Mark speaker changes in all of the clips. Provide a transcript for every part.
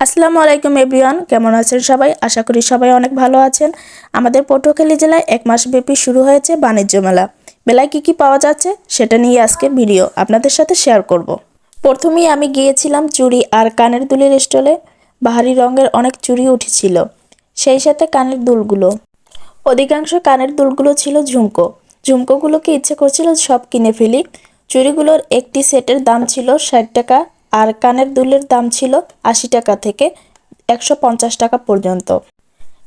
Speaker 1: আসসালামু আলাইকুম এভরিওয়ান, কেমন আছেন সবাই? আশা করি সবাই অনেক ভালো আছেন। আমাদের পটুয়াখালী জেলায় এক মাস ব্যাপী শুরু হয়েছে বাণিজ্য মেলা। মেলায় কি কি পাওয়া যাচ্ছে সেটা নিয়ে আজকে ভিডিও আপনাদের সাথে শেয়ার করব। প্রথমেই আমি গিয়েছিলাম চুড়ি আর কানের দুলের স্টলে। বাহারি রঙের অনেক চুড়ি উঠেছিল, সেই সাথে কানের দুলগুলো। অধিকাংশ কানের দুলগুলো ছিল ঝুমকো। ঝুমকোগুলোকে ইচ্ছে করছিল সব কিনে ফেলি। চুড়িগুলোর একটি সেটের দাম ছিল ষাট টাকা আর কানের দুলের দাম ছিল আশি টাকা থেকে একশো পঞ্চাশ টাকা পর্যন্ত।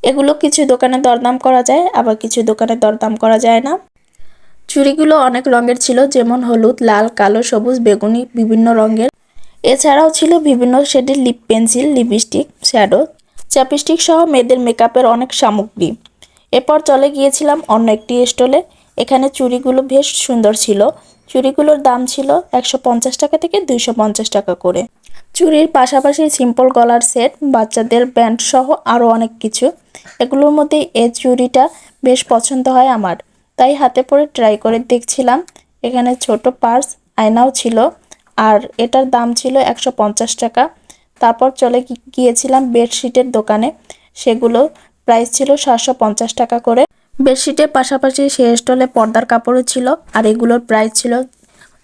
Speaker 1: এগুলো কিছু দোকানে দরদাম করা যায়, আবার কিছু দোকানে দরদাম করা যায় না। চুড়িগুলো অনেক রঙের ছিল, যেমন হলুদ, লাল, কালো, সবুজ, বেগুনি, বিভিন্ন রঙের। এছাড়াও ছিল বিভিন্ন শেডের lip pencil, lipstick, shadow chapstick সহ মেয়েদের মেকআপের অনেক সামগ্রী। এরপর চলে গিয়েছিলাম অন্য একটি স্টলে। এখানে চুড়িগুলো বেশ সুন্দর ছিল। চুড়িগুলোর দাম ছিল একশো পঞ্চাশ টাকা থেকে দুইশো পঞ্চাশ টাকা করে। চুড়ির পাশাপাশি সিম্পল গলার সেট বাচ্চাদের ব্যান্ড সহ আরও অনেক কিছু। এগুলোর মধ্যে এই চুড়িটা বেশ পছন্দ হয় আমার। তাই হাতে পরে ট্রাই করে দেখছিলাম। এখানে ছোট পার্স আয়নাও ছিল আর এটার দাম ছিল একশো পঞ্চাশ টাকা। তারপর চলে গিয়েছিলাম বেডশিটের দোকানে। সেগুলো প্রাইস ছিল সাতশো পঞ্চাশ টাকা করে। বেডশিটের পাশাপাশি সে স্টলে পর্দার কাপড়ও ছিল, আর এগুলোর প্রাইস ছিল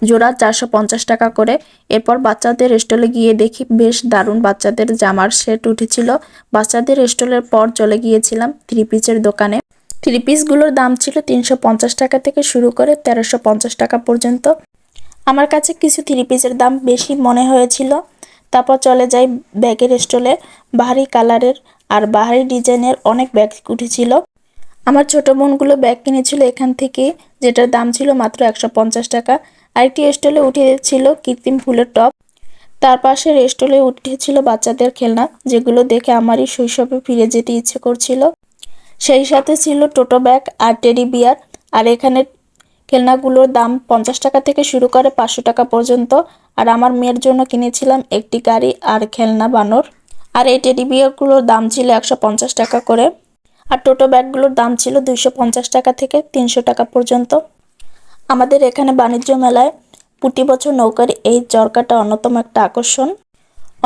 Speaker 1: জোড়া চারশো পঞ্চাশ টাকা করে। এরপর বাচ্চাদের স্টলে গিয়ে দেখি বেশ দারুণ বাচ্চাদের জামার সেট উঠেছিল। বাচ্চাদের স্টলের পর চলে গিয়েছিলাম থ্রি পিসের দোকানে। থ্রি পিসগুলোর দাম ছিল তিনশো পঞ্চাশ টাকা থেকে শুরু করে তেরোশো পঞ্চাশ টাকা পর্যন্ত। আমার কাছে কিছু থ্রি পিসের দাম বেশি মনে হয়েছিল। তারপর চলে যাই ব্যাগের স্টলে। বাহারি কালারের আর বাহারি ডিজাইনের অনেক ব্যাগ উঠেছিল। আমার ছোট বোনগুলো ব্যাগ কিনেছিল এখান থেকে, যেটার দাম ছিল মাত্র একশো পঞ্চাশ টাকা। আরেকটি স্টলে উঠেছিল কৃত্রিম ফুলের টপ তার পাশে স্টলে উঠেছিল বাচ্চাদের খেলনা, যেগুলো দেখে আমারই শৈশবে ফিরে যেতে ইচ্ছে করছিল। সেই সাথে ছিল টোটো ব্যাগ আর টেডি বিয়ার, আর এখানে খেলনাগুলোর দাম পঞ্চাশ টাকা থেকে শুরু করে পাঁচশো টাকা পর্যন্ত। আর আমার মেয়ের জন্য কিনেছিলাম একটি গাড়ি আর খেলনা বানর। আর এই টেডি বিয়ারগুলোর দাম ছিল একশো পঞ্চাশ টাকা করে। আর টোটো ব্যাগগুলোর দাম ছিল দুইশো পঞ্চাশ টাকা থেকে তিনশো টাকা পর্যন্ত। আমাদের এখানে বাণিজ্য মেলায় প্রতি বছর নৌকার এই চরকাটা অন্যতম একটা আকর্ষণ।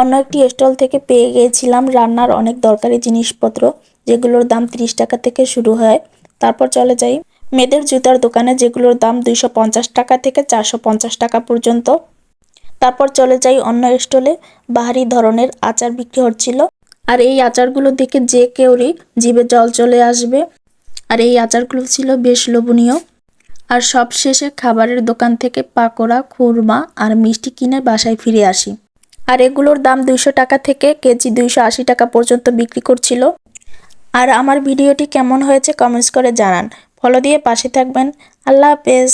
Speaker 1: অন্য একটি স্টল থেকে পেয়ে গিয়েছিলাম রান্নার অনেক দরকারি জিনিসপত্র, যেগুলোর দাম ত্রিশ টাকা থেকে শুরু হয়। তারপর চলে যাই। মেয়েদের জুতার দোকানে যেগুলোর দাম দুইশো পঞ্চাশ টাকা থেকে চারশো পঞ্চাশ টাকা পর্যন্ত। তারপর চলে যাই অন্য স্টলে। বাহারি ধরনের আচার বিক্রি হচ্ছিল। আর এই আচারগুলো দেখে যে কেউরই জিভে জল চলে আসবে। আর এই আচারগুলো ছিল বেশ লোভনীয়। আর সব শেষে খাবারের দোকান থেকে পাকোড়া, খুরমা আর মিষ্টি কিনে বাসায় ফিরে আসি। আর এগুলোর দাম দুইশো টাকা থেকে কেজি দুইশো আশি টাকা পর্যন্ত বিক্রি করছিল। আর আমার ভিডিওটি কেমন হয়েছে কমেন্টস করে জানান। ফলো দিয়ে পাশে থাকবেন। আল্লাহ হাফেজ।